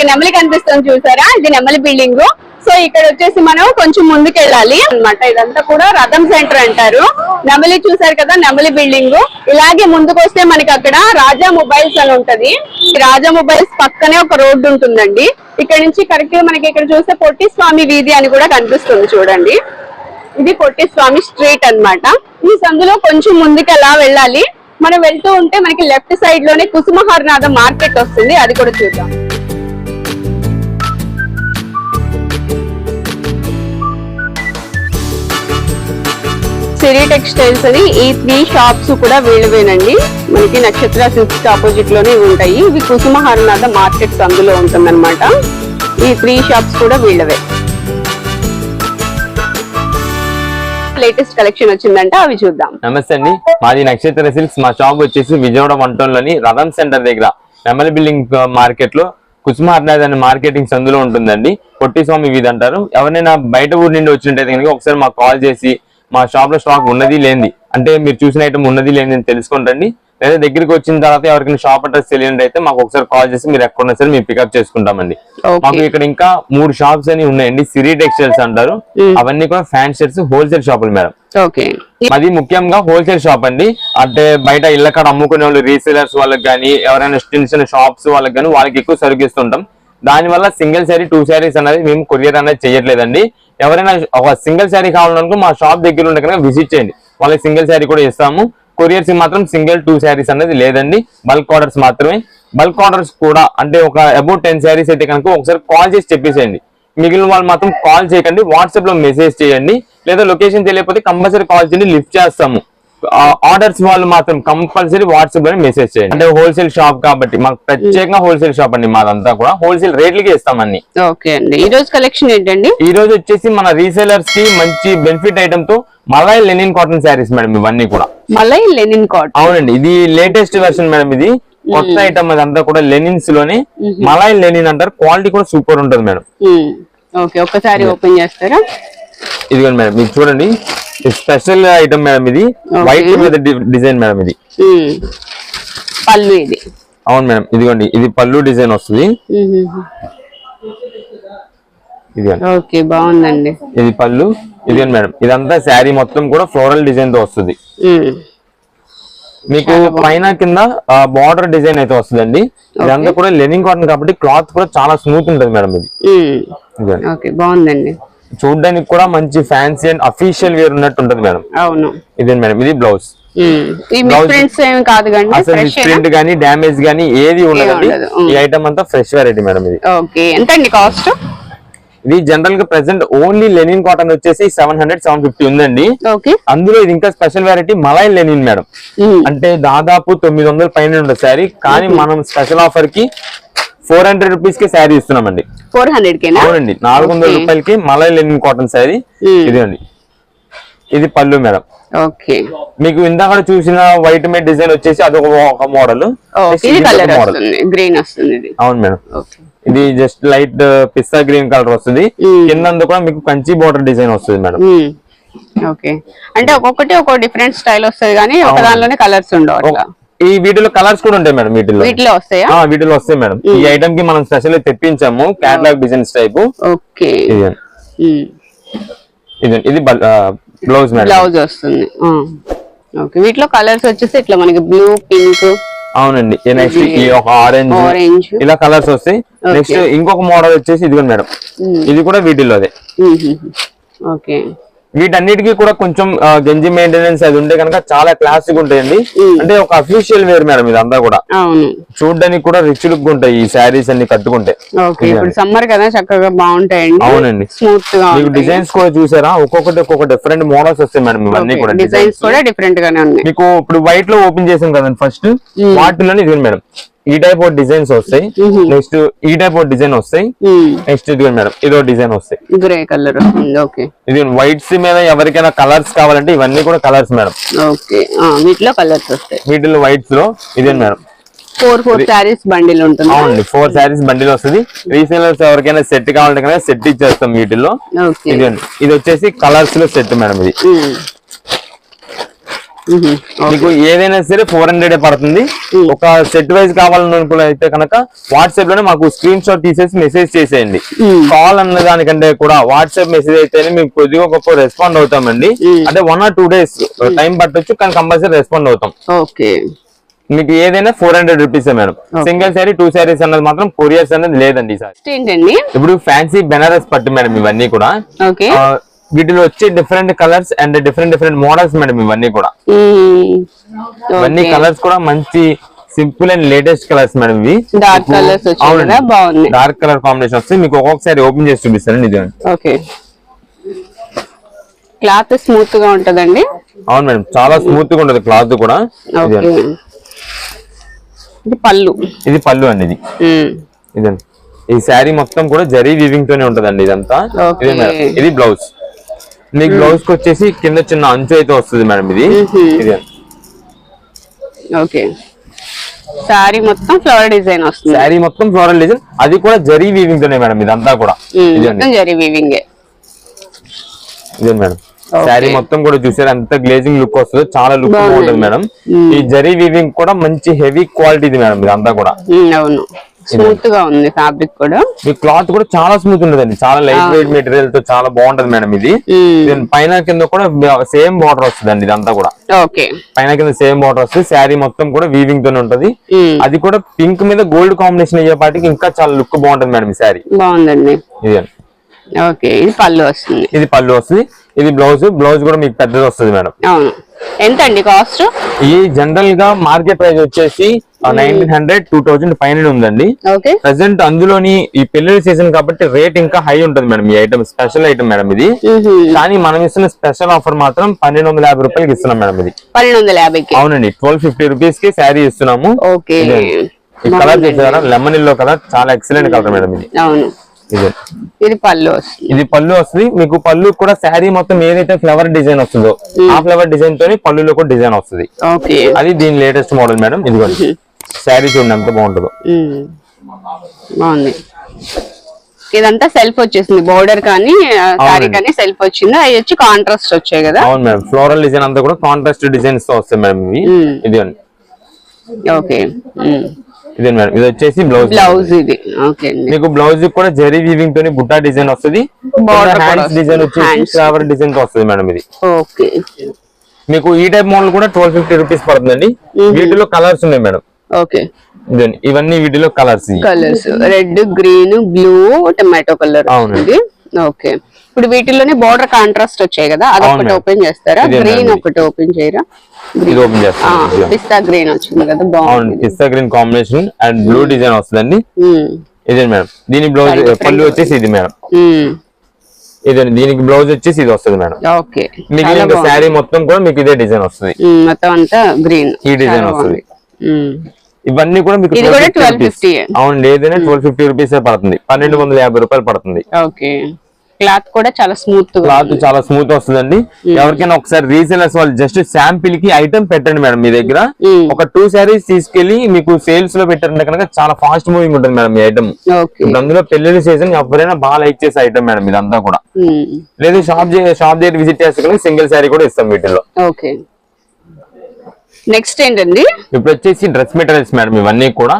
మనకి నెమలి కనిపిస్తుంది చూసారా? ఇది నెమలి బిల్డింగ్ సో ఇక్కడ వచ్చేసి మనం కొంచెం ముందుకెళ్ళాలి అనమాట ఇదంతా కూడా రథం సెంటర్ అంటారు. నెమలి చూసారు కదా నెమలి బిల్డింగ్ ఇలాగే ముందుకు వస్తే మనకి అక్కడ రాజా మొబైల్స్ అని ఉంటది. రాజా మొబైల్స్ పక్కనే ఒక రోడ్డు ఉంటుందండి. ఇక్కడ నుంచి కరెక్ట్గా మనకి ఇక్కడ చూస్తే పొట్టి స్వామి వీధి అని కూడా కనిపిస్తుంది చూడండి. ఇది పొట్టి స్వామి స్ట్రీట్ అన్నమాట. ఈ సందులో కొంచెం ముందుకు అలా వెళ్ళాలి. మనం వెళ్తూ ఉంటే మనకి లెఫ్ట్ సైడ్లోనే కుసుమహర్నాథ మార్కెట్ వస్తుంది. అది కూడా చూద్దాం. సిరి టెక్స్టైల్స్ అని ఈ త్రీ షాప్స్ కూడా వీళ్ళవేనండి. మనకి నక్షత్ర సిల్క్స్ ఆపోజిట్లోనే ఉంటాయి. ఇవి కుసుమహారనాథ మార్కెట్స్ అందులో ఉంటుందన్నమాట. ఈ త్రీ షాప్స్ కూడా వీళ్ళవే. లేటెస్ట్ కలెక్షన్ వచ్చిందంట అవి చూద్దాం. నమస్తే అండి. మాది నక్షత్ర సిల్క్స్. మా షాప్ వచ్చేసి విజయవాడ వంటంలోని రథం సెంటర్ దగ్గర. నెమలి బిల్డింగ్ మార్కెట్లో కుసుమార్నాథ్ అనే మార్కెటింగ్ సందులో ఉంటుందండి. పొట్టి స్వామి వీధి అంటారు. ఎవరైనా బయట ఊరి నుండి వచ్చింటే కనుక ఒకసారి మాకు కాల్ చేసి మా షాప్లో స్టాక్ ఉన్నది లేనిది. అంటే మీరు చూసిన ఐటమ్ ఉన్నది లేనిది అని తెలుసుకుంటండి లేదా దగ్గరికి వచ్చిన తర్వాత ఎవరికైనా షాప్ అడ్రస్ తెలియండి అయితే మాకు ఒకసారి కాల్ చేసి మీరు ఎక్కడున్నా సరే మేము పికప్ చేసుకుంటామండి. మాకు ఇక్కడ ఇంకా మూడు షాప్స్ అని ఉన్నాయండి. సిరి టెక్స్టైల్స్ అంటారు. అవన్నీ కూడా ఫ్యాన్ షర్ట్స్ హోల్సేల్ షాపులు మేడం. ఓకే అది ముఖ్యంగా హోల్సేల్ షాప్ అండి. అంటే బయట ఇళ్ళ కాడ అమ్ముకునే వాళ్ళు రీసేలర్స్ వాళ్ళకి కానీ ఎవరైనా చిన్న చిన్న షాప్స్ వాళ్ళకి కానీ వాళ్ళకి ఎక్కువ సరుకు ఇస్తుంటాం. దానివల్ల సింగిల్ శారీ టూ శారీస్ అనేది మేము కొరియర్ అనేది చేయట్లేదండి. ఎవరైనా ఒక సింగిల్ శారీ కావాలనుకో మా షాప్ దగ్గర ఉండే కనుక విజిట్ చేయండి. వాళ్ళకి సింగిల్ శారీ కూడా ఇస్తాము. కొరియర్స్ మాత్రం సింగిల్ టూ శారీస్ అనేది లేదండి. బల్క్ ఆర్డర్స్ మాత్రమే. బల్క్ ఆర్డర్స్ కూడా అంటే ఒక అబౌట్ టెన్ శారీస్ అయితే కనుక ఒకసారి కాల్ చేసి చెప్పేసేయండి. మిగిలిన వాళ్ళు మాత్రం కాల్ చేయకండి. వాట్సాప్లో మెసేజ్ చేయండి. లేదా లొకేషన్ తెలియకపోతే కంపల్సరీ కాల్ చేయండి. లిఫ్ట్ చేస్తాము. ఆర్డర్స్ వాళ్ళు మాత్రం కంపల్సరీ వాట్సాప్లో మెసేజ్ చేయండి. అంటే హోల్సేల్ షాప్ కాబట్టి మాకు ప్రత్యేకంగా హోల్సేల్ షాప్ అండి మాదంతా కూడా. హోల్సేల్ రేట్లకి ఇస్తామన్ని ఓకే అండి. ఈ రోజు కలెక్షన్ ఏంటండి? ఈ రోజు వచ్చేసి మన రీసేలర్స్కి మంచి benefit ఐటమ్తో malai linen cotton saris madam ఇవన్నీ కూడా. మళ్ళీ లెనిన్ కాట్ అవునండి. ఇది లేటెస్ట్ వెర్షన్ మేడం ఇది. కొత్త ఐటమ్ అదంతా కూడా లెనిన్స్లోనే మలై లెనిన్ అంటారు. క్వాలిటీ కూడా సూపర్ ఉంటుంది మేడం. ఓకే. ఒక్కసారి ఓపెన్ చేస్తారా? ఇదిగోండి మేడం. మీకు చూడండి. స్పెషల్ ఐటమ్ మేడం ఇది. వైట్ మీద డిజైన్ మేడం ఇది. పళ్ళు ఇది. అవును మేడం ఇదిగోండి ఇది పళ్ళు డిజైన్ వస్తుంది. ఓకే బాగుందండి. ఇది పళ్ళు. ఇదిగోండి మేడం ఇదంతా శారీ మొత్తం కూడా ఫ్లోరల్ డిజైన్తో వస్తుంది. మీకు పైన కింద బార్డర్ డిజైన్ అయితే వస్తుందండి. ఇదంతా కూడా లెనింగ్ కాటన్ కాబట్టి క్లాత్ కూడా చాలా స్మూత్ ఉంటుంది మేడం ఇది. బాగుందండి. చూడడానికి కూడా మంచి ఫ్యాన్సీ అండ్ అఫీషియల్ వేర్ ఉన్నట్టు ఉంటుంది మేడం. అవును. ఇదే మేడం? ఇది బ్లౌజ్ అసలు ప్రింట్ గానీ గానీ ఏది ఉండదండి. ఉండదు. ఈ ఐటమ్ అంతా ఫ్రెష్ వెరైటీ మేడం ఇది. ఓకే. ఎంత అండి కాస్ట్ ఇది జనరల్గా ప్రెసెంట్ ఓన్లీ లెనిన్ కాటన్ వచ్చేసి సెవెన్ హండ్రెడ్ సెవెన్ ఫిఫ్టీ ఉందండి. ఓకే. అందులో ఇది ఇంకా special variety malai linen madam. అంటే దాదాపు తొమ్మిది వందల పైన ఉంటుంది శారీ కానీ మనం స్పెషల్ ఆఫర్కి ఫోర్ హండ్రెడ్ రూపీస్కి శారీ ఇస్తున్నామండి. ఫోర్ హండ్రెడ్ అవునండి. నాలుగు వందల. రూపాయలకి మలై లెనిన్ కాటన్ శారీ. ఇదండి ఇది పళ్ళు మేడం. ఓకే. మీకు ఇందాక చూసిన వైట్ మేడ్ డిజైన్ వచ్చేసి అదొక ఒక మోడల్. వస్తుంది గ్రీన్ వస్తుంది అవును మేడం. ఇది జస్ట్ లైట్ పిస్తా గ్రీన్ కలర్ వస్తుంది. కింద కూడా మీకు కంచి బోర్డర్ డిజైన్ వస్తుంది మేడం. ఓకే. అంటే ఒక్కొక్కటి ఒక్కో డిఫరెంట్ స్టైల్ వస్తుంది కానీ ఒక. దానిలోనే కలర్స్ ఉండవు ఈ వీటిలో కలర్స్ కూడా ఉంటాయి మేడం వీటిలో. వీటిలో వస్తాయా? ఆ, వీటిలో వస్తాయి మేడం. ఈ ఐటమ్కి మనం స్పెషల్ తెప్పించాము క్యాటలాగ్ డిజైన్స్ టైప్ ఓకే. ఇది ఇది బ్లౌజ్ మేడం. బ్లౌజ్ వస్తుంది. ఓకే. వీటిలో కలర్స్ వచ్చేసి ఇట్లా మనకి బ్లూ పింక్ అవునండి. నెక్స్ట్ ఈ ఒక ఆరెంజ్ ఆరెంజ్ ఇలా కలర్స్ వస్తాయి. నెక్స్ట్ ఇంకొక మోడల్ వచ్చేసి ఇది మేడం. ఇది కూడా వీటిలోదే. ఓకే. వీటన్నిటికీ కూడా కొంచెం గంజి మెయింటెనెన్స్ అది ఉంటే కనుక చాలా క్లాసిక్ ఉంటాయండి. అంటే ఒక అఫీషియల్ వేర్ మేడం ఇదంతా కూడా. చూడడానికి కూడా రిచ్ లుక్ ఉంటాయి ఈ శారీస్ అన్ని కట్టుకుంటే. సమ్మర్ కదా చక్కగా బాగుంటాయండి. అవునండి. స్మూత్గా మీకు డిజైన్స్ కూడా చూసారా? ఒక్కొక్కటి ఒక్కొక్క డిఫరెంట్ మోడల్స్ వస్తాయి మేడం ఇవన్నీ కూడా డిజైన్స్ డిజైన్స్ కూడా డిఫరెంట్ గానే ఉన్నాయి. మీకు ఇప్పుడు వైట్లో ఓపెన్ చేసాం కదండి ఫస్ట్ వాటిలోనే ఇది మేడం. ఈ టైప్ ఆఫ్ డిజైన్స్ వస్తాయి. నెక్స్ట్ ఈ టైప్ ఆఫ్ డిజైన్ వస్తాయి. నెక్స్ట్ ఇది మేడం ఇదో డిజైన్ వస్తాయి. Grey colour. ఓకే. ఇది వైట్స్ మీద ఎవరికైనా కలర్స్ కావాలంటే ఇవన్నీ కూడా కలర్స్ మేడం. ఓకే. వీటిలో కలర్స్ వస్తాయి. వీటిలో వైట్స్లో ఇదే madam. Four four saris bundle ఉంటుంది? అవునండి ఫోర్ శారీస్ బండిల్ వస్తుంది. రీసేలర్స్ ఎవరికైనా సెట్ కావాలంటే కనుక సెట్ ఇచ్చేస్తాం వీటిల్లో. ఇదండి ఇది వచ్చేసి కలర్స్లో సెట్ మేడం ఇది. మీకు ఏదైనా సరే ఫోర్ హండ్రెడ్ పడుతుంది. ఒక సెట్ వైజ్ కావాలనుకున్న అయితే కనుక వాట్సాప్లోనే మాకు స్క్రీన్ షాట్ తీసేసి మెసేజ్ చేసేయండి. కాల్ అన్న దానికంటే కూడా వాట్సాప్ మెసేజ్ అయితేనే మీకు కొద్దిగా గొప్ప రెస్పాండ్ అవుతామండి. అంటే one or two days time పట్టొచ్చు కానీ కంపల్సరీ రెస్పాండ్ అవుతాం. ఓకే. మీకు ఏదైనా four hundred rupees madam. Single sari two saris అన్నది మాత్రం కొరియర్స్ అనేది లేదండి ఏంటండి? ఇప్పుడు ఫ్యాన్సీ బెనారస్ పట్టు మేడం ఇవన్నీ కూడా. వీటిలో వచ్చే different colours and different different models madam ఇవన్నీ కూడా. ఇవన్నీ. కలర్స్ కూడా మంచి simple and latest colours madam ఇవి. డార్క్ కలర్స్ బాగున్నాయి. డార్క్ కలర్ కాంబినేషన్ వస్తుంది మీకు ఒక్కొక్కసారి ఓపెన్ చేసి చూపిస్తాను ఇది ఓకే. క్లాత్ స్మూత్గా ఉంటదండి? అవును మేడం చాలా స్మూత్గా ఉంటుంది క్లాత్ కూడా. ఇది పళ్ళు. ఇది పళ్ళు అండి ఇది. ఇదండి. ఈ శారీ మొత్తం కూడా జరీ వీవింగ్ తోనే ఉంటదండి ఇదంతా. ఇది బ్లౌజ్ మీకు బ్లౌజ్కి వచ్చేసి కింద చిన్న అంచు అయితే వస్తుంది మేడం ఇది. ఓకే. సారీ మొత్తం ఫ్లవర్ డిజైన్ వస్తుంది. శారీ మొత్తం ఫ్లోరల్ డిజైన్. అది కూడా జరీ వీవింగ్ తోనే మేడం ఇదంతా కూడా. జరీ వీవింగ్ ఇదే మేడం. శారీ మొత్తం కూడా చూసారు ఎంత గ్లేజింగ్ లుక్ వస్తుందో చాలా లుక్. బాగుంటుంది మేడం. ఈ జరీ వీవింగ్ కూడా మంచి హెవీ క్వాలిటీ ఇది మేడం ఇదంతా కూడా. అవును. స్మూత్గా ఉంది ఫ్యాబ్రిక్ కూడా. ఈ క్లాత్ కూడా చాలా స్మూత్ ఉంటుందండి చాలా లైట్ వెయిట్ మెటీరియల్తో చాలా బాగుంటది మేడం ఇది. దీని పైన కింద కూడా సేమ్ బార్డర్ వస్తుందండి ఇదంతా కూడా. ఓకే. పైన కింద సేమ్ బార్డర్ వస్తుంది. శారీ మొత్తం కూడా వీవింగ్ తోనే ఉంటది. అది కూడా పింక్ మీద గోల్డ్ కాంబినేషన్ అయ్యేపాటికి ఇంకా చాలా లుక్ బాగుంటది మేడం ఈ శారీ. బాగుందండి. ఇది ఓకే ఇది పళ్ళు వస్తుంది. ఇది పళ్ళు వస్తుంది. ఇది బ్లౌజ్. బ్లౌజ్ కూడా మీకు పెద్దది వస్తుంది మేడం. అవును. ఎంత అండి కాస్ట్? ఈ జనరల్గా మార్కెట్ ప్రైస్ వచ్చేసి నైన్టీన్ హండ్రెడ్ టూ థౌజండ్ పైన ఉందండి. ప్రెసెంట్ అందులోని ఈ పెళ్ళి సీజన్ కాబట్టి రేట్ ఇంకా హై ఉంటుంది మేడం. ఈ ఐటమ్ స్పెషల్ ఐటమ్ మేడం ఇది. కానీ మనం ఇస్తున్న స్పెషల్ ఆఫర్ మాత్రం పన్నెండు వందల యాభై రూపాయలకి ఇస్తున్నాం మేడం ఇది. పన్నెండు వందల యాభైకి? అవునండి. ట్వెల్వ్ ఫిఫ్టీ రూపీస్కి శారీ ఇస్తున్నాము. ఈ కలర్ చూసారా? లెమన్ ఇల్లో కలర్ చాలా ఎక్సలెంట్ కలర్ మేడం ఇది. అవును. ఇది. ఇది పళ్ళు వస్తుంది. ఇది పళ్ళు వస్తుంది. మీకు పళ్ళు కూడా శారీ మొత్తం ఏదైతే ఫ్లవర్ డిజైన్ వస్తుందో ఆ ఫ్లవర్ డిజైన్ తోని పళ్ళులో కూడా డిజైన్ వస్తుంది. ఓకే. అది దీని లేటెస్ట్ మోడల్ మేడం ఇదిగోండి శారీ చూడండి ఎంత బాగుంటుందో. బాగుంది. ఇదంతా సెల్ఫ్ వచ్చేసింది. బోర్డర్ కానీ సారీ. కానీ సెల్ఫ్ వచ్చింది. అవి వచ్చి కాంట్రాస్ట్ వచ్చాయి కదా? అవును మేడం ఫ్లోరల్ డిజైన్ అంతా కూడా కాంట్రాస్ట్ డిజైన్స్తో వస్తాయి మేడం ఇవి. ఇదిగోండి. ఓకే. ఇదే మేడం. ఇది వచ్చేసి బ్లౌజ్ బ్లౌజ్ ఇది. ఓకే మీకు బ్లౌజ్ కూడా జెరీ వీవింగ్ తోని బుట్టా డిజైన్ వస్తుంది. హ్యాండ్స్. డిజైన్ వచ్చేసి Hands. ఫ్లవర్ డిజైన్తో వస్తుంది మేడం ఇది. ఓకే మీకు ఈ టైప్ మోడల్ కూడా ట్వెల్వ్ ఫిఫ్టీ రూపీస్ పడుతుందండి. వీటిలో కలర్స్ ఉన్నాయి మేడం. ఓకే ఇవన్నీ వీటిలో colours colours red green blue tomato colour అవునండి. ఓకే ఇప్పుడు వీటిలోనే బోర్డర్ కాంట్రాస్ట్ వచ్చాయి కదా అదొకటి. ఓపెన్ చేస్తారా ఇదే గ్రీన్. ఒకటి ఓపెన్ చేయరా ఇది. పిస్తా గ్రీన్ వచ్చింది కదా బాగుంది పిస్తా green combination and blue design వస్తుందండి. ఇదే మేడం దీని బ్లౌజ్. పళ్ళు వచ్చేసి ఇది మేడం. ఇదండి దీనికి బ్లౌజ్ వచ్చేసి ఇది వస్తుంది మేడం ఓకే మీకు. శారీ మొత్తం కూడా మీకు ఇదే డిజైన్ వస్తుంది మొత్తం అంతా గ్రీన్ ఈ డిజైన్ వస్తుంది. ఇవన్నీ కూడా మీకు ఇది కూడా 1250 rupees. 1250. అవును ఏదైనా ట్వెల్వ్ ఫిఫ్టీ రూపీస్ పడుతుంది పన్నెండు వందల యాభై రూపాయలు పడుతుంది ఓకే క్లాత్ కూడా చాలా స్మూత్ క్లాత్ చాలా స్మూత్ వస్తుందండి. ఎవరికైనా ఒకసారి రీసేలర్స్ వాళ్ళు జస్ట్ శాంపిల్కి ఐటమ్ పెట్టండి మేడం మీ దగ్గర. ఒక టూ శారీస్ తీసుకెళ్ళి మీకు సేల్స్లో పెట్టారంటే కనుక చాలా ఫాస్ట్ మూవింగ్ ఉంటుంది మేడం ఈ ఐటమ్ అందులో పెళ్ళి సీజన్ ఎవరైనా బాగా లైక్ చేసే ఐటమ్ మేడం ఇదంతా కూడా. లేదు షాప్ షాప్ దగ్గర విజిట్ చేస్తే సింగిల్ శారీ కూడా ఇస్తాం వీటిల్లో. ఓకే నెక్స్ట్ ఏంటండి? ఇప్పుడు వచ్చేసి డ్రెస్ మెటీరియల్స్ మేడం ఇవన్నీ కూడా.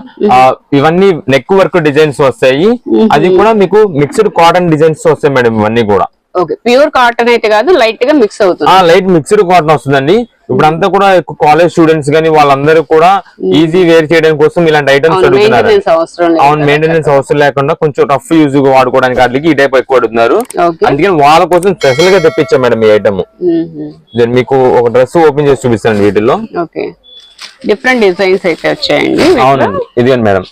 ఇవన్నీ నెక్ వర్క్ డిజైన్స్ వస్తాయి. అది కూడా మీకు మిక్స్డ్ కాటన్ డిజైన్స్ వస్తాయి మేడం ఇవన్నీ కూడా. ఓకే ప్యూర్ కాటన్ అయితే కాదు లైట్గా మిక్స్ అవుతుంది. ఆ లైట్ మిక్స్డ్ కాటన్ వస్తుందండి. ఇప్పుడు అంతా కూడా కాలేజ్ స్టూడెంట్స్ కానీ వాళ్ళందరూ కూడా ఈజీ వేర్ చేయడం కోసం ఇలాంటి ఐటమ్స్ అవును మెయింటెనెన్స్ అవసరం లేకుండా కొంచెం టఫ్ యూజ్ వాడుకోవడానికి వాటికి ఈ టైప్ ఎక్కువ అడుగుతున్నారు. అందుకని వాళ్ళ కోసం స్పెషల్గా తెప్పించాం మేడం ఈ ఐటమ్ మీకు ఒక డ్రెస్ ఓపెన్ చేసి చూపిస్తాను వీటిల్లో. ఓకే. డిఫరెంట్ డిజైన్స్ అయితే వచ్చాయండి. వీటిలో. అవునండి. ఇదిగోండి మేడం.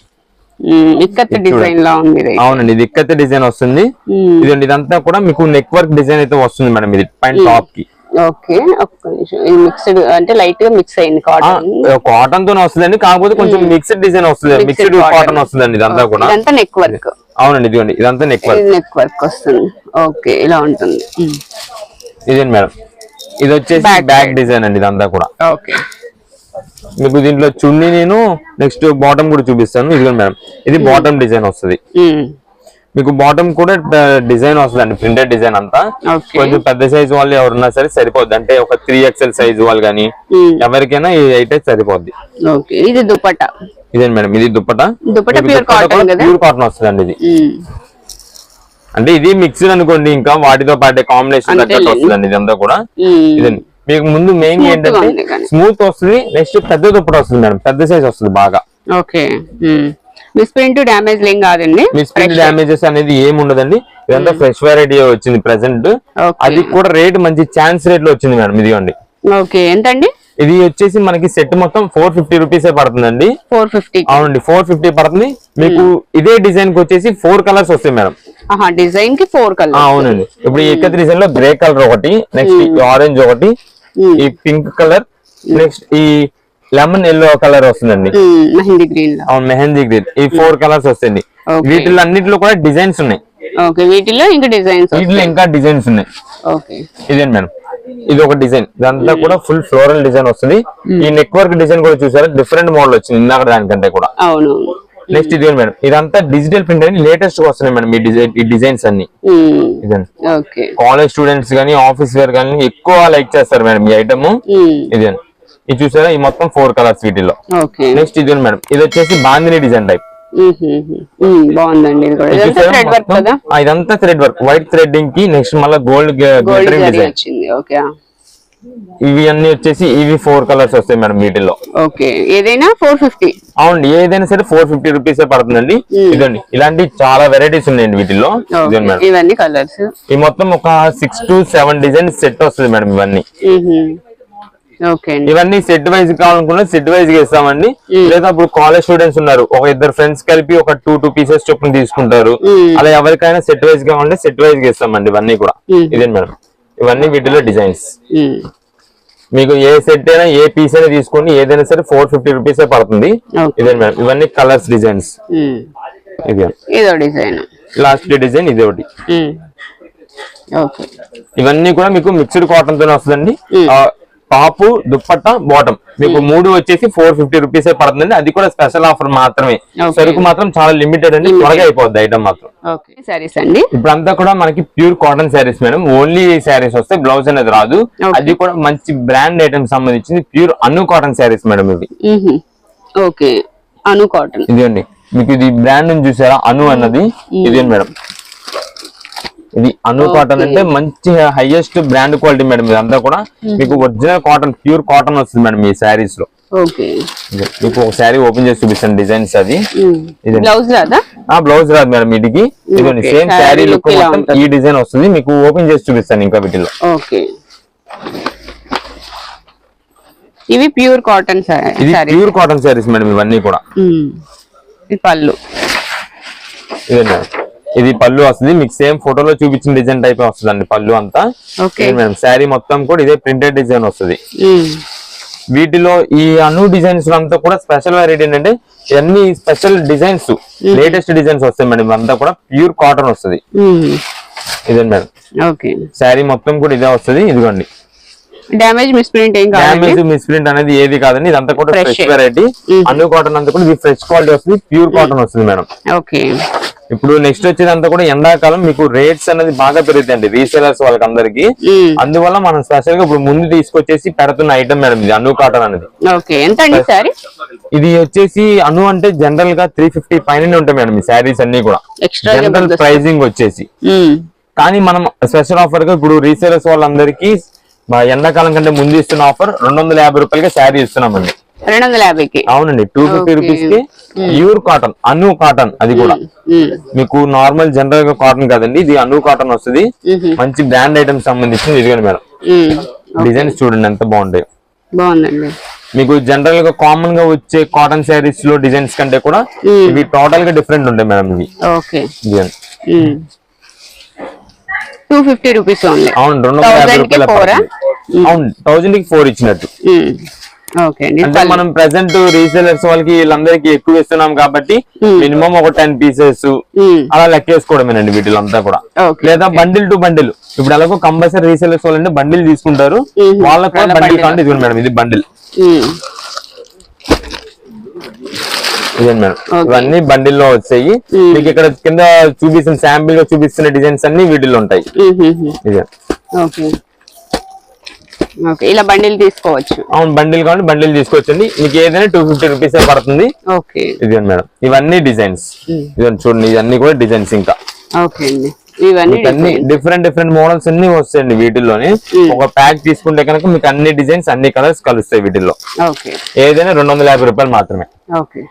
ఇక్కత్ డిజైన్ లా ఉంది అవునండి ఇది ఇక్కతే డిజైన్ వస్తుంది. ఇదండి ఇదంతా కూడా మీకు నెక్ వర్క్ డిజైన్ అయితే వస్తుంది మేడం ఇది పైన టాప్కి ఓకే ఒక్క నిమిషం. ఇది మిక్స్డ్ అంటే లైట్గా మిక్స్ అయింది కాటన్. కాటన్ తోనే వస్తుందండి కాకపోతే కొంచెం మిక్స్డ్ డిజైన్ వస్తుంది. మిక్స్డ్. కాటన్. వస్తుందండి ఇదంతా కూడా. ఇదంతా నెక్ వర్క్ అవునండి ఇదిగోండి ఇదంతా నెక్ వర్క్ నెక్ వర్క్ వస్తుంది. ఓకే ఇలా ఉంటుంది. ఇదేంటి మేడం. ఇది వచ్చేసి బ్యాక్. డిజైన్ అండి ఇదంతా కూడా. ఓకే. మీకు దీంట్లో చున్నీ నేను నెక్స్ట్ బాటమ్ కూడా చూపిస్తాను. ఇదిగోండి మేడం ఇది బాటమ్ డిజైన్ వస్తుంది. మీకు బాటమ్ కూడా డిజైన్ వస్తుందండి ప్రింటెడ్ డిజైన్ అంతా. కొంచెం పెద్ద సైజ్ వాళ్ళు ఎవరున్నా సరే సరిపోద్ది. అంటే ఒక త్రీ ఎక్స్ఎల్ సైజ్ వాళ్ళు కానీ ఎవరికైనా ఈ అయితే సరిపోద్ది. ఇది దుపట్టా ఇదే మేడం ఇది దుప్పట? pure cotton కదా? ప్యూర్ కాటన్ వస్తుందండి ఇది. అంటే ఇది మిక్స్డ్ అనుకోండి ఇంకా వాటితో పాటే కాంబినేషన్ తగ్గట్టు. వస్తుందండి ఇదంతా కూడా. ఇదండి. మీకు ముందు మెయిన్ ఏంటంటే. స్మూత్ వస్తుంది నెక్స్ట్ పెద్ద దుప్పట వస్తుంది మేడం. పెద్ద సైజ్ వస్తుంది బాగా. ఓకే డ్యామేజ్ లేం కాదండి. అనేది ఏమి ఉండదండి. ఇదంతా ఫ్రెష్ వెరైటీ వచ్చింది ప్రెసెంట్. అది కూడా రేట్ మంచి ఛాన్స్ రేట్లో వచ్చింది మేడం ఇదిగోండి. ఓకే ఎంతండి? ఇది వచ్చేసి మనకి సెట్ మొత్తం ఫోర్ ఫిఫ్టీ రూపీసే పడుతుందండి. ఫోర్ ఫిఫ్టీ అవునండి ఫోర్ ఫిఫ్టీ పడుతుంది. మీకు ఇదే డిజైన్కి వచ్చేసి ఫోర్ కలర్స్ వస్తాయి మేడం. డిజైన్కి ఫోర్ కలర్ అవునండి. ఇప్పుడు ఎక్కత్ డిజైన్లో గ్రే కలర్ ఒకటి నెక్స్ట్ ఆరెంజ్ ఒకటి ఈ పింక్ కలర్ నెక్స్ట్ ఈ లెమన్ ఎల్లో కలర్ వస్తుందండి. మెహందీ గ్రీన్ అవును మెహందీ గ్రీన్. ఈ ఫోర్ కలర్స్ వస్తాయండి. Okay. వీటిలో అన్నిటిలో కూడా డిజైన్స్ ఉన్నాయి. ఓకే వీటిలో ఇంకా డిజైన్స్ వీటిలో ఇంకా డిజైన్స్ ఉన్నాయి. ఓకే. ఇదేంటి మేడం? ఇది ఒక డిజైన్. ఇదంతా కూడా ఫుల్ ఫ్లోరల్ డిజైన్ వస్తుంది. ఈ నెక్ వర్క్ డిజైన్ కూడా చూసారా? డిఫరెంట్ మోడల్ వచ్చింది ఇందాక దానికంటే కూడా. అవును నెక్స్ట్ ఇది మేడం ఇదంతా డిజిటల్ ప్రింట్ అని లేటెస్ట్గా వస్తున్నాయి మేడం ఈ డిజైన్ ఈ డిజైన్స్ అన్ని. కాలేజ్ స్టూడెంట్స్ కానీ ఆఫీస్ వేర్ కానీ ఎక్కువ లైక్ చేస్తారు మేడం ఈ ఐటమ్ ఇది. ఇది చూసారా? ఈ మొత్తం ఫోర్ కలర్స్ వీటిలో. నెక్స్ట్ ఇది మేడం ఇది వచ్చేసి బాందిని డిజైన్ టైప్ బాగుందండి. ఇదంతా థ్రెడ్ వర్క్ వైట్ థ్రెడ్డింగ్కి నెక్స్ట్ మళ్ళీ గోల్డ్ గోల్డ్ గ్లిటరింగ్ డిజైన్ వచ్చింది. ఓకే ఇవి అన్ని వచ్చేసి ఇవి ఫోర్ కలర్స్ వస్తాయి మేడం వీటిల్లో. ఓకే. ఏదైనా ఫోర్ ఫిఫ్టీ. అవునండి ఏదైనా సరే ఫోర్ ఫిఫ్టీ రూపీస్ పడుతుందండి. ఇదండి. ఇలాంటి చాలా వెరైటీస్ ఉన్నాయండి వీటిల్లో. ఇవన్నీ కలర్స్ ఈ మొత్తం ఒక six to seven design set వస్తుంది మేడం ఇవన్నీ. ఇవన్నీ సెట్ వైజ్ కావాలనుకున్నా సెట్ వైజ్గా ఇస్తామండి. లేదా ఇప్పుడు కాలేజ్ స్టూడెంట్స్ ఉన్నారు. ఒక ఇద్దరు ఫ్రెండ్స్ కలిపి ఒక టూ టూ పీసెస్ చొప్పున తీసుకుంటారు. అలా ఎవరికైనా సెట్ వైజ్ ఉంటే సెట్ వైజ్గా ఇస్తామండి ఇవన్నీ కూడా. ఇదే మేడం. ఇవన్నీ వీటిలో డిజైన్స్. మీకు ఏ సెట్ అయినా ఏ పీస్ అయినా తీసుకోండి. ఏదైనా సరే ఫోర్ ఫిఫ్టీ రూపీస్ పడుతుంది. ఇదే మేడం ఇవన్నీ కలర్స్ డిజైన్స్. ఇది. డిజైన్ లాస్ట్ డిజైన్ ఇది ఒకటి. ఇవన్నీ కూడా మీకు మిక్స్డ్ కాటన్ తోనే వస్తుందండి. Top dupatta bottom. మీకు మూడు వచ్చేసి ఫోర్ ఫిఫ్టీ రూపీస్ పడుతుందండి. అది కూడా స్పెషల్ ఆఫర్ మాత్రమే. సరుకు మాత్రం చాలా లిమిటెడ్ అండి. త్వరగా అయిపోద్ది ఐటమ్ మాత్రం. సారీస్ అండి. ఇప్పుడు అంతా కూడా మనకి pure cotton saris madam. Only saris వస్తే బ్లౌజ్ అనేది రాదు. అది కూడా మంచి బ్రాండ్ ఐటమ్ సంబంధించింది. ప్యూర్ అను కాటన్ శారీస్ మేడం ఇవి. ఓకే అను కాటన్ ఇదిగోండి. మీకు ఇది బ్రాండ్ చూసారా? అను అన్నది. ఇది మేడం. ఇది అను కాటన్ అంటే మంచి హైయెస్ట్ బ్రాండ్ క్వాలిటీ మేడం ఇదంతా కూడా మీకు ఒరిజినల్ కాటన్ ప్యూర్ కాటన్ వస్తుంది మేడం ఈ శారీస్లో. ఇది మీకు ఒక శారీ ఓపెన్ చేసి చూపిస్తాను డిజైన్స్ అది ఇది బ్లౌజ్ రాదా? ఆ బ్లౌజ్ రాదు మేడం వీటికి Okay, సేమ్ శారీ లుక్. ఈ డిజైన్ వస్తుంది. మీకు ఓపెన్ చేసి చూపిస్తాను ఇంకా వీటిలో ఇవి ప్యూర్ కాటన్ ఇది ప్యూర్ కాటన్ శారీస్ మేడం ఇవన్నీ కూడా. ఇది పళ్ళు. ఇదే ఇది పళ్ళు వస్తుంది. మీకు సేమ్ ఫోటోలో చూపించిన డిజైన్ టైప్ వస్తుంది అండి పళ్ళు అంతా. మేడం శారీ మొత్తం కూడా ఇదే ప్రింటెడ్ డిజైన్ వస్తుంది. వీటిలో ఈ అను డిజైన్స్ అంతా కూడా స్పెషల్ వెరైటీ ఏంటంటే ఇవన్నీ స్పెషల్ డిజైన్స్ లేటెస్ట్ డిజైన్స్ వస్తాయి మేడం. ఇవంతా కూడా ప్యూర్ కాటన్ వస్తుంది. ఇదే మేడం. ఓకే శారీ మొత్తం కూడా ఇదే వస్తుంది. ఇదిగోండి. డ్యామేజ్ మిస్ప్రింట్ ఏం అనేది ఏది కాదండి. ఇదంతా కూడా. ఫ్రెష్ వెరైటీ అను కాటన్ అంతా కూడా ఫ్రెష్ క్వాలిటీ వస్తుంది. ప్యూర్ కాటన్ వస్తుంది మేడం. ఓకే ఇప్పుడు నెక్స్ట్ వచ్చేదంతా కూడా ఎండాకాలం మీకు రేట్స్ అనేది బాగా పెరుగుతాయండి రీసేలర్స్ వాళ్ళకి అందరికి అందువల్ల మనం స్పెషల్గా ఇప్పుడు ముందు తీసుకొచ్చేసి పెడుతున్న ఐటమ్ మేడం ఇది అను కాటన్ అనేది. ఇది వచ్చేసి అను అంటే జనరల్గా త్రీ ఫిఫ్టీ పైన ఉంటాయి మేడం ఈ శారీస్ అన్ని కూడా. జనరల్ ప్రైజింగ్ వచ్చేసి. కానీ మనం స్పెషల్ ఆఫర్గా ఇప్పుడు రీసేలర్స్ వాళ్ళందరికీ ఎండాకాలం కంటే ముందు ఇస్తున్న ఆఫర్ రెండు వందల యాభై రూపాయలకి శారీ ఇస్తున్నామండి రెండు వందల యాభైకి. అవునండి టూ ఫిఫ్టీ. రూపీస్కి ప్యూర్ కాటన్ అను కాటన్ అది కూడా. మీకు నార్మల్ జనరల్గా కాటన్ కాదండి ఇది అను కాటన్ వస్తుంది. మంచి బ్రాండ్ ఐటమ్ సంబంధించింది ఇదిగోండి మేడం. డిజైన్స్ చూడండి ఎంత బాగుంటాయి. బాగుందండి. మీకు జనరల్గా కామన్గా వచ్చే కాటన్ శారీస్లో డిజైన్స్ కంటే కూడా ఇవి టోటల్గా డిఫరెంట్ ఉంటాయి మేడం ఇవి. ఓకే. టూ ఫిఫ్టీ రూపీస్ అవును రెండు వందల యాభై రూపాయల. అవును థౌజండ్కి ఫోర్ ఇచ్చినట్టు. అంటే మనం ప్రెసెంట్ రీసేలర్స్ వాళ్ళకి వీళ్ళందరికీ ఎక్కువ ఇస్తున్నాం కాబట్టి మినిమం ఒక టెన్ పీసెస్ మ్మ్. అలా లెక్కేసుకోవడమేనండి వీటిలో అంతా కూడా లేదా బండిల్ టు బండిల్ ఇప్పుడు అలాగో కంపల్సరీ రీసేలర్స్ వాళ్ళంటే బండిల్ తీసుకుంటారు. మ్మ్. వాళ్ళకు బండిల్ ఇదిగోండి మేడం ఇది బండిల్. ఇదండి మేడం. ఇవన్నీ బండిల్లో వచ్చాయి. మీకు ఇక్కడ కింద చూపిస్తున్న శాంపిల్గా చూపిస్తున్న డిజైన్స్ అన్ని వీటిల్లో ఉంటాయి. ఇదే ఇలా బండిల్ తీసుకోవచ్చు. అవును బండిల్ కావాలి బండిల్ తీసుకొచ్చండి. మీకు ఏదైనా టూ ఫిఫ్టీ రూపీస్ పడుతుంది. ఓకే. ఇదే మేడం. ఇవన్నీ డిజైన్స్. ఇదండి చూడండి ఇవన్నీ కూడా డిజైన్స్ ఇంకా. ఓకే అండి. ఇవన్నీ డిఫరెంట్ డిఫరెంట్ మోడల్స్ అన్ని వస్తాయండి వీటిల్లోనే. ఒక ప్యాక్ తీసుకుంటే కనుక మీకు అన్ని డిజైన్స్ అన్ని కలర్స్ కలుస్తాయి వీటిల్లో. ఏదైనా రెండు వందల యాభై రూపాయలు మాత్రమే. ఓకే.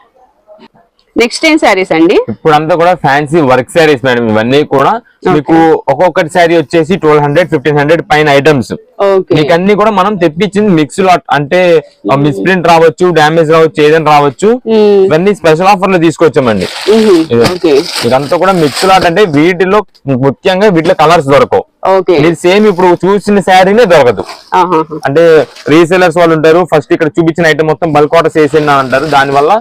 నెక్స్ట్ ఏం శారీస్ అండి? ఇప్పుడు అంతా కూడా ఫ్యాన్సీ వర్క్ శారీస్ మేడం ఇవన్నీ కూడా మీకు ఒక్కొక్కటి శారీ వచ్చేసి ట్వెల్వ్ హండ్రెడ్ ఫిఫ్టీన్ హండ్రెడ్ పైన ఐటమ్స్ మీకు అన్ని కూడా మనం తెప్పించింది మిక్స్ లాట్ అంటే మిస్ప్రింట్ రావచ్చు డ్యామేజ్ రావచ్చు ఏదైనా రావచ్చు. ఇవన్నీ స్పెషల్ ఆఫర్లో తీసుకొచ్చామండి. ఓకే ఇదంతా కూడా మిక్స్ లాట్ అంటే వీటిలో ముఖ్యంగా వీటిలో కలర్స్ దొరకవు. మీరు సేమ్ ఇప్పుడు చూసిన శారీనే దొరకదు. అంటే రీసేలర్స్ వాళ్ళు ఉంటారు ఫస్ట్ ఇక్కడ చూపించిన ఐటమ్ మొత్తం బల్క్ ఆర్డర్స్ వేసిన అంటారు. దాని వల్ల.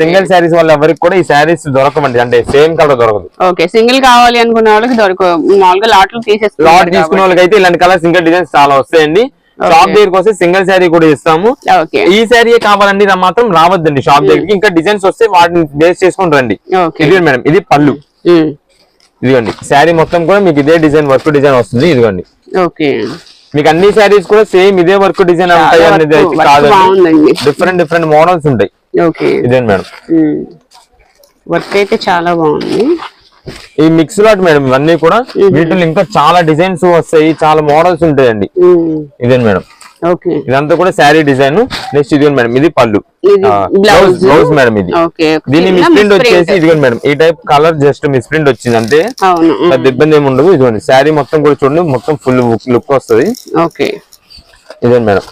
సింగిల్ శారీస్ వాళ్ళు ఎవరికి కూడా ఈ శారీస్ దొరకమండి అంటే సేమ్ కలర్ దొరకదు. ఓకే. సింగిల్ కావాలి అనుకున్న వాళ్ళకి దొరక మామూలుగా లాట్ తీసేస్తున్నారు తీసుకున్న వాళ్ళకి అయితే ఇలాంటి కలర్ సింగిల్ డిజైన్స్ చాలా వస్తాయండి. షాప్ దగ్గరికి వస్తే సింగిల్ శారీ కూడా ఇస్తాము. ఈ శారీ కావాలండి మాత్రం రావద్దండి. షాప్ దగ్గరికి ఇంకా డిజైన్స్ వస్తే వాటిని బేస్ చేసుకొని రండి. ఇది మేడం ఇది పళ్ళు. ఇదిగోండి శారీ మొత్తం కూడా మీకు ఇదే డిజైన్ వర్క్ డిజైన్ వస్తుంది. ఇదిగోండి. ఓకే. మీకు అన్ని శారీస్ కూడా సేమ్ ఇదే వర్క్ డిజైన్ ఉంటాయి అనేది అయితే. డిఫరెంట్ డిఫరెంట్ మోడల్స్ ఉంటాయి. ఓకే. మేడం? వర్క్ అయితే చాలా బాగుంది. ఈ మిక్స్ లాట్ మేడం ఇవన్నీ కూడా వీటిలో ఇంకా చాలా డిజైన్స్ వస్తాయి చాలా మోడల్స్ ఉంటాయండి. ఇదే మేడం? ఇదంతా కూడా శారీ డిజైన్ నెక్స్ట్ ఇది మేడం ఇది పళ్ళు. బ్లౌజ్. మేడం ఇది. దీని మిస్ప్రింట్ misprint. వచ్చేసి ఇదిగోండి మేడం ఈ టైప్ కలర్ జస్ట్ మిస్ప్రింట్ వచ్చింది అంతే పెద్ద ఇబ్బంది ఏమి ఉండదు ఇదిగోండి. శారీ మొత్తం కూడా చూడండి మొత్తం ఫుల్ లుక్ వస్తుంది. ఓకే. ఇదే మేడం.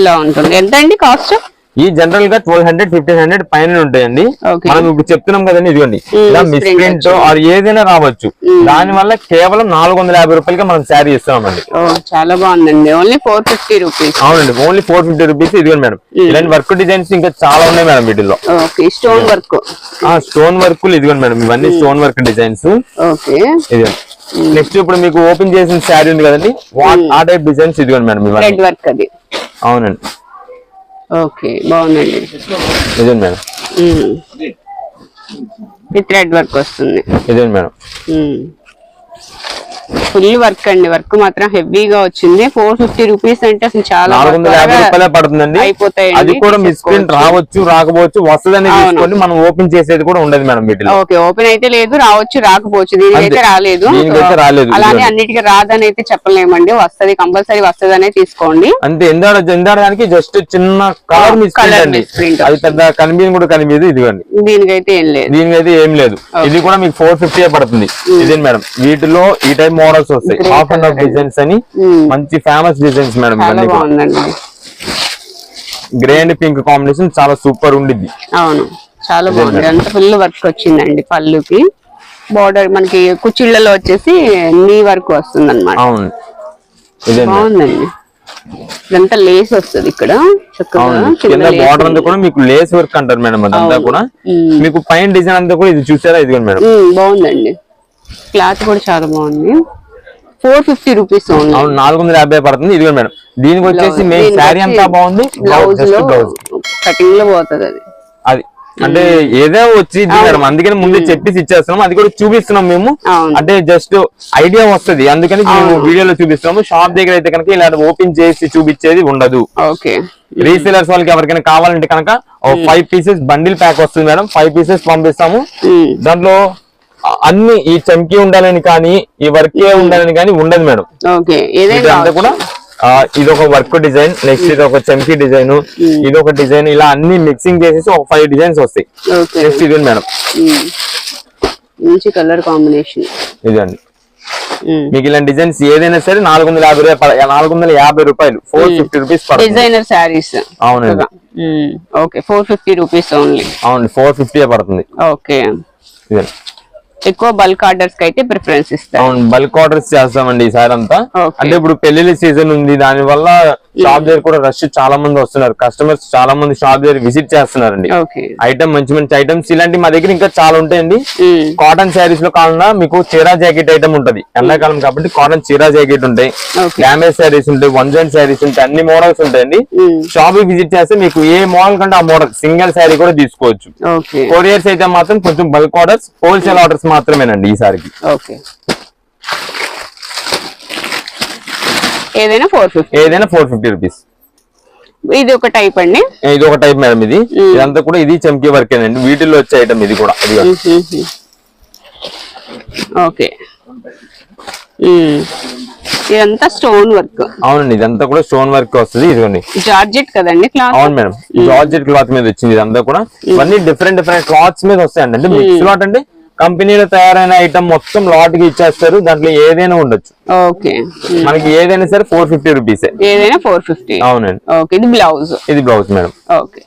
ఇలా ఉంటుంది. ఎంత అండి కాస్ట్? ఈ జనరల్గా ట్వెల్వ్ హండ్రెడ్ ఫిఫ్టీన్ హండ్రెడ్ పైన ఉంటాయండి. మనం ఇప్పుడు చెప్తున్నాం కదండి ఇదిగోండి. ఇలా మిస్ప్రింట్ ఆర్ ఏదైనా రావచ్చు. దాని వల్ల కేవలం నాలుగు వందల యాభై రూపాయలకి మనం శారీ ఇస్తున్నామండి. చాలా బాగుందండి. ఓన్లీ ఫోర్ ఫిఫ్టీ రూపీస్ అవునండి. ఓన్లీ ఫోర్ ఫిఫ్టీ రూపీస్ ఇదిగోండి మేడం. ఇలాంటి వర్క్ డిజైన్స్ ఇంకా చాలా ఉన్నాయి మేడం వీటిల్లో. Okay stone work. Stone work ఇదిగోండి మేడం. ఇవన్నీ స్టోన్ వర్క్ డిజైన్స్. ఓకే. ఇది నెక్స్ట్ ఇప్పుడు మీకు ఓపెన్ చేసిన శారీ ఉంది కదండి. ఆ టైప్ డిజైన్స్ ఇదిగోండి మేడం ఇవన్నీ. అవునండి. ఓకే బాగుందండి. ఇదేండి మేడం? విత్ రెడ్ వర్క్ వస్తుంది. ఇదేండి మేడం? ఫుల్ వర్క్ అండి. వర్క్ మాత్రం హెవీగా వచ్చింది. ఫోర్ ఫిఫ్టీ రూపీస్ అంటే అసలు చాలా పడుతుందండి. అయిపోతాయండి, అది కూడా మిస్ ప్రింట్. రావచ్చు రాకపోవచ్చు. తీసుకోండి మనం ఓపెన్ చేసేది కూడా ఉండదు మేడం వీటిలో. ఓకే ఓపెన్ అయితే లేదు రావచ్చు రాకపోవచ్చు. దీనికైతే. రాలేదు. రాలేదు. అలానే. అన్నిటికీ రాదని అయితే చెప్పలేమండి. వస్తది కంపల్సరీ వస్తది అనే తీసుకోండి. అంతే ఎందాడడానికి జస్ట్ చిన్న కలర్ మిస్ ప్రింట్ అండి. misprint అది పెద్ద కనిపించదు కూడా కనిపించదు ఇదిగోండి. దీనికైతే ఏం లేదు. దీనికైతే ఏం లేదు. ఇది కూడా మీకు ఫోర్ ఫిఫ్టీ పడుతుంది. ఇదే మేడం? వీటిలో ఈ టైప్ మోడల్స్ వస్తాయి. Half and half. డిజైన్స్ అని. మంచి ఫేమస్ డిజైన్స్ మేడం ఇవన్నీ గ్రే అండ్ పింక్ కాంబినేషన్ చాలా సూపర్ ఉండిద్ది. అవును. చాలా బాగుంది. అంత ఫుల్ వర్క్ వచ్చిందండి పళ్ళుకి. బార్డర్ మనకి కుచ్చిళ్ళలో వచ్చేసి నీ వర్క్ వస్తుంది అనమాట అవును. ఇదే. బాగుందండి. ఇదంతా లేస్ వస్తుంది ఇక్కడ కింద బార్డర్ అంతా. కూడా మీకు లేస్ వర్క్ అంటారు మేడం అదంతా. కూడా. మీకు పైన డిజైన్ అంతా కూడా ఇది చూసారా? ఇదిగోండి మేడం. బాగుందండి. క్లాత్ కూడా చాలా బాగుంది. ఫోర్ ఫిఫ్టీ రూపీస్ అవును నాలుగు వందల యాభై పడుతుంది. ఇదిగోండి మేడం దీనికి వచ్చేసి మెయిన్ శారీ అంతా బాగుంది. బ్లౌజ్ బ్లౌజ్ కటింగ్లో పోతుంది అది. అది. అంటే ఏదో వచ్చి మేడం అందుకని ముందే చెప్పేసి ఇచ్చేస్తున్నాం అది కూడా చూపిస్తున్నాం మేము. అంటే జస్ట్ ఐడియా వస్తది. అందుకని మేము వీడియోలో చూపిస్తున్నాము. షాప్ దగ్గర అయితే కనుక ఇలా ఓపెన్ చేసి చూపించేది ఉండదు. ఓకే. రీసేలర్స్ వాళ్ళకి ఎవరికైనా కావాలంటే కనుక ఫైవ్ పీసెస్ బండిల్ ప్యాక్ వస్తుంది మేడం. ఫైవ్ పీసెస్ పంపిస్తాము. దాంట్లో అన్ని ఈ చమ్కీ ఉండాలని కానీ ఈ వర్కే ఉండాలని కానీ ఉండదు మేడం. ఓకే ఏదైనా కూడా ఇది ఒక వర్క్ డిజైన్ నెక్స్ట్ ఇది ఒక చమ్కీ డిజైన్ ఇది ఒక డిజైన్ ఇలా అన్ని మిక్సింగ్ చేసేసి ఒక ఫైవ్ డిజైన్స్ వస్తాయి. నెక్స్ట్ ఇది మేడం. మంచి కలర్ కాంబినేషన్. ఇదండి. మీకు ఇలాంటి డిజైన్స్ ఏదైనా సరే నాలుగు వందల యాభై రూపాయలు నాలుగు వందల యాభై రూపాయలు four fifty rupees designer saris అవునండి. Okay four fifty rupees only అవునండి ఫోర్ ఫిఫ్టీ పడుతుంది. ఓకే. ఎక్కువ బల్క్ ఆర్డర్స్కి అయితే ప్రిఫరెన్స్ ఇస్తారు. అవును బల్క్ ఆర్డర్స్ చేస్తామండి ఈసారి అంతా. అంటే ఇప్పుడు పెళ్ళిళ్ళ సీజన్ ఉంది దాని వల్ల షాప్ దగ్గర కూడా రష్ చాలా మంది వస్తున్నారు. కస్టమర్స్ చాలా మంది షాప్ దగ్గర విజిట్ చేస్తున్నారండి. ఐటమ్ మంచి మంచి ఐటమ్స్ ఇలాంటి మా దగ్గర ఇంకా చాలా ఉంటాయండి. కాటన్ శారీస్లో కావాలన్నా మీకు చీరా జాకెట్ ఐటమ్ ఉంటది. ఎండాకాలం కాబట్టి కాటన్ చీరా జాకెట్ ఉంటాయి. డామేజ్ శారీస్ ఉంటాయి వన్ జైన్ శారీస్ ఉంటాయి అన్ని మోడల్స్ ఉంటాయండి. షాప్ విజిట్ చేస్తే మీకు ఏ మోడల్ కంటే ఆ మోడల్ సింగిల్ శారీ కూడా తీసుకోవచ్చు. కొరియర్స్ అయితే మాత్రం కొంచెం బల్క్ ఆర్డర్స్ హోల్సేల్ ఆర్డర్స్ మాత్రమేనండి ఈసారికి. ఓకే. ఏదైనా ఫోర్ ఫిఫ్టీ. ఏదైనా ఫోర్ ఫిఫ్టీ రూపీస్. ఇది ఒక టైప్ అండి. ఇది ఒక టైప్ మేడం ఇది. ఇదంతా కూడా ఇది చమ్కీ వర్క్ అండి వీటిల్లో వచ్చే ఐటమ్ ఇది కూడా. ఇది ఓకే. ఇదంతా స్టోన్ వర్క్. అవునండి ఇదంతా కూడా స్టోన్ వర్క్ వస్తుంది ఇదిగోండి. జార్జెట్ కదండి క్లాత్? అవును మేడం జార్జెట్ క్లాత్ మీద వచ్చింది ఇదంతా కూడా. ఇవన్నీ డిఫరెంట్ డిఫరెంట్ క్లాత్స్ మీద వస్తాయండి. అంటే మిక్స్ లాట్ అంటే కంపెనీలో తయారైన ఐటమ్ మొత్తం లాట్కి ఇచ్చేస్తారు. దాంట్లో ఏదైనా ఉండొచ్చు. ఓకే. మనకి ఏదైనా సరే ఫోర్ ఫిఫ్టీ రూపీసే ఏదైనా ఫోర్ ఫిఫ్టీ అవునండి. ఓకే ఇది బ్లౌజ్ ఇది బ్లౌజ్ మేడం. ఓకే.